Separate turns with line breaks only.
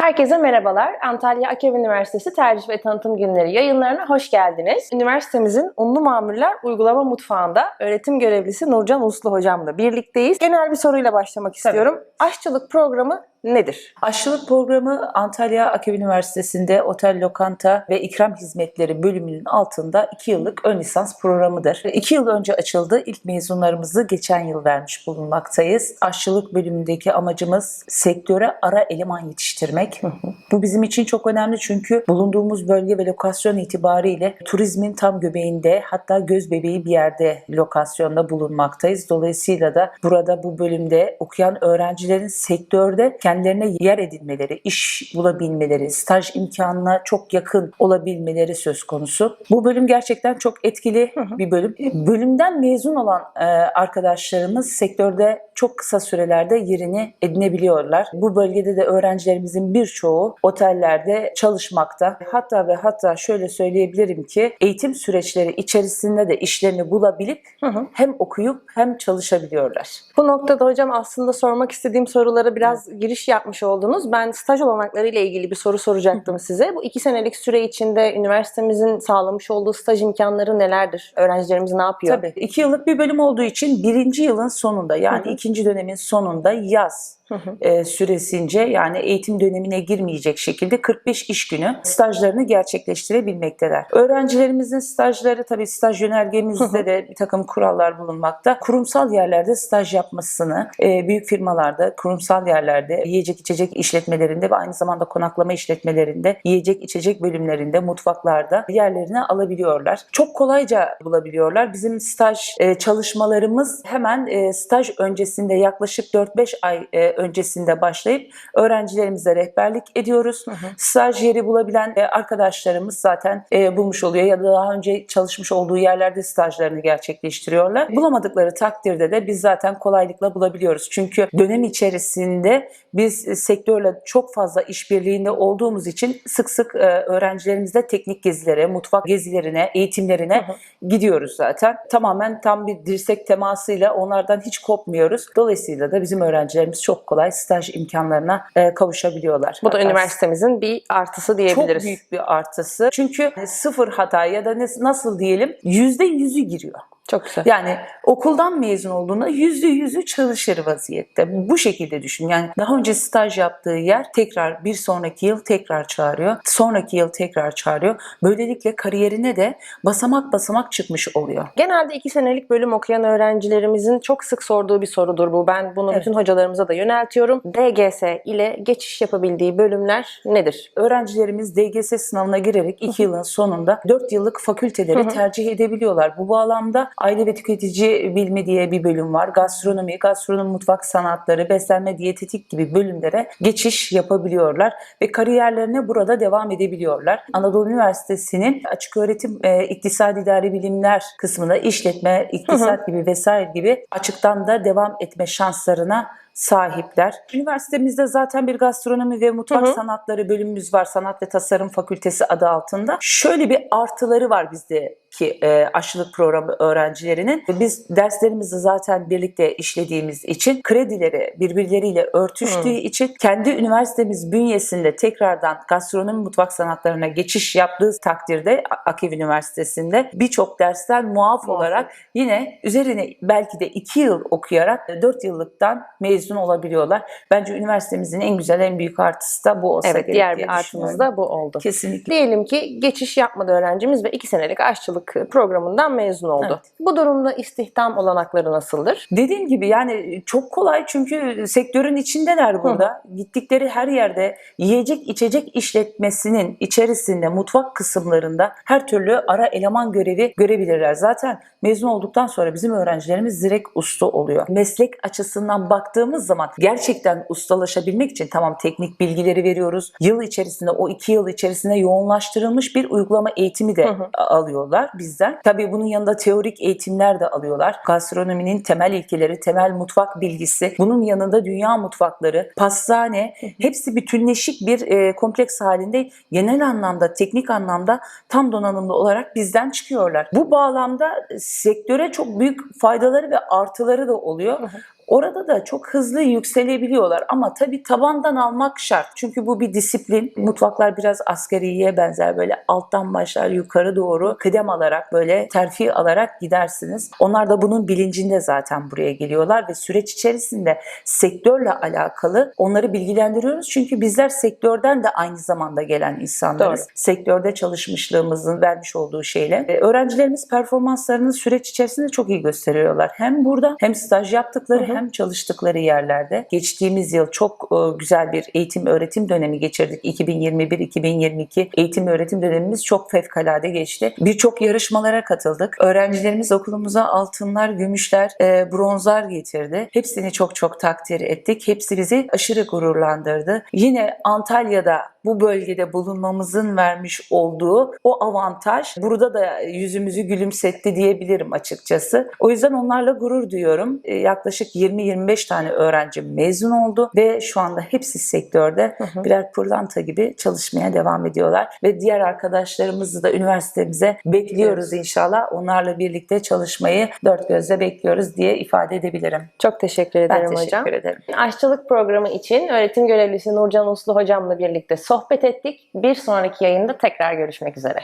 Herkese merhabalar. Antalya Akev Üniversitesi Tercih ve Tanıtım Günleri yayınlarına hoş geldiniz. Üniversitemizin unlu mamurlar uygulama mutfağında öğretim görevlisi Nurcan Uslu hocamla birlikteyiz. Genel bir soruyla başlamak istiyorum. Aşçılık programı nedir?
Aşçılık programı Antalya Akev Üniversitesi'nde otel, lokanta ve ikram hizmetleri bölümünün altında 2 yıllık ön lisans programıdır. 2 yıl önce açıldı. İlk mezunlarımızı geçen yıl vermiş bulunmaktayız. Aşçılık bölümündeki amacımız sektöre ara eleman yetiştirmek. Bu bizim için çok önemli çünkü bulunduğumuz bölge ve lokasyon itibariyle turizmin tam göbeğinde hatta göz bebeği bir yerde lokasyonda bulunmaktayız. Dolayısıyla da burada bu bölümde okuyan öğrencilerin sektörde kendilerine yer edinmeleri, iş bulabilmeleri, staj imkanına çok yakın olabilmeleri söz konusu. Bu bölüm gerçekten çok etkili bir bölüm. Bölümden mezun olan e, arkadaşlarımız sektörde çok kısa sürelerde yerini edinebiliyorlar. Bu bölgede de öğrencilerimizin birçoğu otellerde çalışmakta. Hatta ve hatta şöyle söyleyebilirim ki eğitim süreçleri içerisinde de işlerini bulabilip hem okuyup hem çalışabiliyorlar.
Bu noktada hocam aslında sormak istediğim sorulara biraz giriş yapmış oldunuz. Ben staj olanakları ile ilgili bir soru soracaktım size. Bu iki senelik süre içinde üniversitemizin sağlamış olduğu staj imkanları nelerdir? Öğrencilerimiz ne yapıyor?
Tabii. iki yıllık bir bölüm olduğu için birinci yılın sonunda yani ikinci dönemin sonunda yaz. E, süresince yani eğitim dönemine girmeyecek şekilde 45 iş günü stajlarını gerçekleştirebilmekteler. Öğrencilerimizin stajları tabii staj yönergemizde de bir takım kurallar bulunmakta. Kurumsal yerlerde staj yapmasını e, büyük firmalarda, kurumsal yerlerde, yiyecek içecek işletmelerinde ve aynı zamanda konaklama işletmelerinde, yiyecek içecek bölümlerinde, mutfaklarda yerlerini alabiliyorlar. Çok kolayca bulabiliyorlar. Bizim staj e, çalışmalarımız hemen e, staj öncesinde yaklaşık 4-5 ay e, öncesinde başlayıp öğrencilerimize rehberlik ediyoruz.
Hı hı.
Staj yeri bulabilen e, arkadaşlarımız zaten e, bulmuş oluyor ya da daha önce çalışmış olduğu yerlerde stajlarını gerçekleştiriyorlar. Bulamadıkları takdirde de biz zaten kolaylıkla bulabiliyoruz. Çünkü dönem içerisinde biz e, sektörle çok fazla işbirliğinde olduğumuz için sık sık öğrencilerimizle teknik gezilere, mutfak gezilerine, eğitimlerine
Hı hı.
gidiyoruz zaten. Tamamen tam bir dirsek temasıyla onlardan hiç kopmuyoruz. Dolayısıyla da bizim öğrencilerimiz çok kolay staj imkanlarına e, kavuşabiliyorlar.
Bu da
Hatta
üniversitemizin bir artısı diyebiliriz.
çok büyük bir artısı. Çünkü sıfır hata ya da nasıl diyelim yüzde yüzü giriyor.
Çok güzel.
Yani okuldan mezun olduğunda yüzde yüzü çalışır vaziyette. Bu şekilde düşün. Yani daha önce staj yaptığı yer tekrar bir sonraki yıl tekrar çağırıyor. Sonraki yıl tekrar çağırıyor. Böylelikle kariyerine de basamak basamak çıkmış oluyor.
Genelde iki senelik bölüm okuyan öğrencilerimizin çok sık sorduğu bir sorudur bu. Ben bunu
Evet.
bütün hocalarımıza da yöneltiyorum. DGS ile geçiş yapabildiği bölümler nedir?
öğrencilerimiz DGS sınavına girerek 2 yılın sonunda 4 yıllık fakülteleri tercih edebiliyorlar. Bu bağlamda aile ve tüketici bilimi diye bir bölüm var. Gastronomi, gastronomi mutfak sanatları, beslenme diyetetik gibi bölümlere geçiş yapabiliyorlar ve kariyerlerine burada devam edebiliyorlar. Anadolu Üniversitesi'nin açık öğretim e, iktisadi idari bilimler kısmında işletme, iktisat gibi vesaire gibi açıktan da devam etme şanslarına sahipler. Üniversitemizde zaten bir gastronomi ve mutfak
Hı hı.
sanatları bölümümüz var. Sanat ve Tasarım Fakültesi adı altında. Şöyle bir artıları var bizdeki e, aşılık programı öğrencilerinin. Biz derslerimizi zaten birlikte işlediğimiz için kredileri birbirleriyle örtüştüğü
Hı.
için kendi üniversitemiz bünyesinde tekrardan gastronomi mutfak sanatlarına geçiş yaptığı takdirde A- Akev Üniversitesi'nde birçok dersten muaf
Muaf.
olarak yine üzerine belki de 2 yıl okuyarak 4 yıllıktan mezun olabiliyorlar. Bence üniversitemizin en güzel, en büyük artısı da bu olsa
Evet,
gerek
diğer bir artımız da bu oldu.
Kesinlikle.
Diyelim ki geçiş yapmadı öğrencimiz ve iki senelik aşçılık programından mezun oldu.
Evet.
Bu durumda istihdam olanakları nasıldır?
Dediğim gibi yani çok kolay çünkü sektörün içindeler burada. Gittikleri her yerde yiyecek içecek işletmesinin içerisinde mutfak kısımlarında her türlü ara eleman görevi görebilirler. Zaten mezun olduktan sonra bizim öğrencilerimiz direkt usta oluyor. Meslek açısından baktığımız zaman gerçekten ustalaşabilmek için tamam teknik bilgileri veriyoruz. Yıl içerisinde o iki yıl içerisinde yoğunlaştırılmış bir uygulama eğitimi de
Hı hı.
alıyorlar bizden. Tabii bunun yanında teorik eğitimler de alıyorlar. Gastronominin temel ilkeleri, temel mutfak bilgisi, bunun yanında dünya mutfakları, pastane hepsi bütünleşik bir e, kompleks halinde genel anlamda, teknik anlamda tam donanımlı olarak bizden çıkıyorlar. Bu bağlamda sektöre çok büyük faydaları ve artıları da oluyor. Orada da çok hızlı yükselebiliyorlar ama tabii tabandan almak şart. Çünkü bu bir disiplin. Mutfaklar biraz askeriye benzer böyle alttan başlar yukarı doğru kıdem alarak böyle terfi alarak gidersiniz. Onlar da bunun bilincinde zaten buraya geliyorlar ve süreç içerisinde sektörle alakalı onları bilgilendiriyoruz. Çünkü bizler sektörden de aynı zamanda gelen insanlarız.
Doğru.
Sektörde çalışmışlığımızın vermiş olduğu şeyle. E, öğrencilerimiz performanslarını süreç içerisinde çok iyi gösteriyorlar. Hem burada hem staj yaptıkları
Hı hı.
Hem çalıştıkları yerlerde. Geçtiğimiz yıl çok e, güzel bir eğitim öğretim dönemi geçirdik. 2021-2022 eğitim öğretim dönemimiz çok fevkalade geçti. Birçok yarışmalara katıldık. Öğrencilerimiz okulumuza altınlar, gümüşler, e, bronzlar getirdi. Hepsini çok çok takdir ettik. Hepsi bizi aşırı gururlandırdı. Yine Antalya'da bu bölgede bulunmamızın vermiş olduğu o avantaj burada da yüzümüzü gülümsetti diyebilirim açıkçası. O yüzden onlarla gurur duyuyorum. E, Yaklaşık 20-25 tane öğrenci mezun oldu ve şu anda hepsi sektörde
hı.
birer pırlanta gibi çalışmaya devam ediyorlar. Ve diğer arkadaşlarımızı da üniversitemize bekliyoruz inşallah. Onlarla birlikte çalışmayı dört gözle bekliyoruz diye ifade edebilirim.
Çok teşekkür
Ben
ederim
teşekkür
hocam.
ederim.
Aşçılık programı için öğretim görevlisi Nurcan Uslu hocamla birlikte sohbet ettik. Bir sonraki yayında tekrar görüşmek üzere.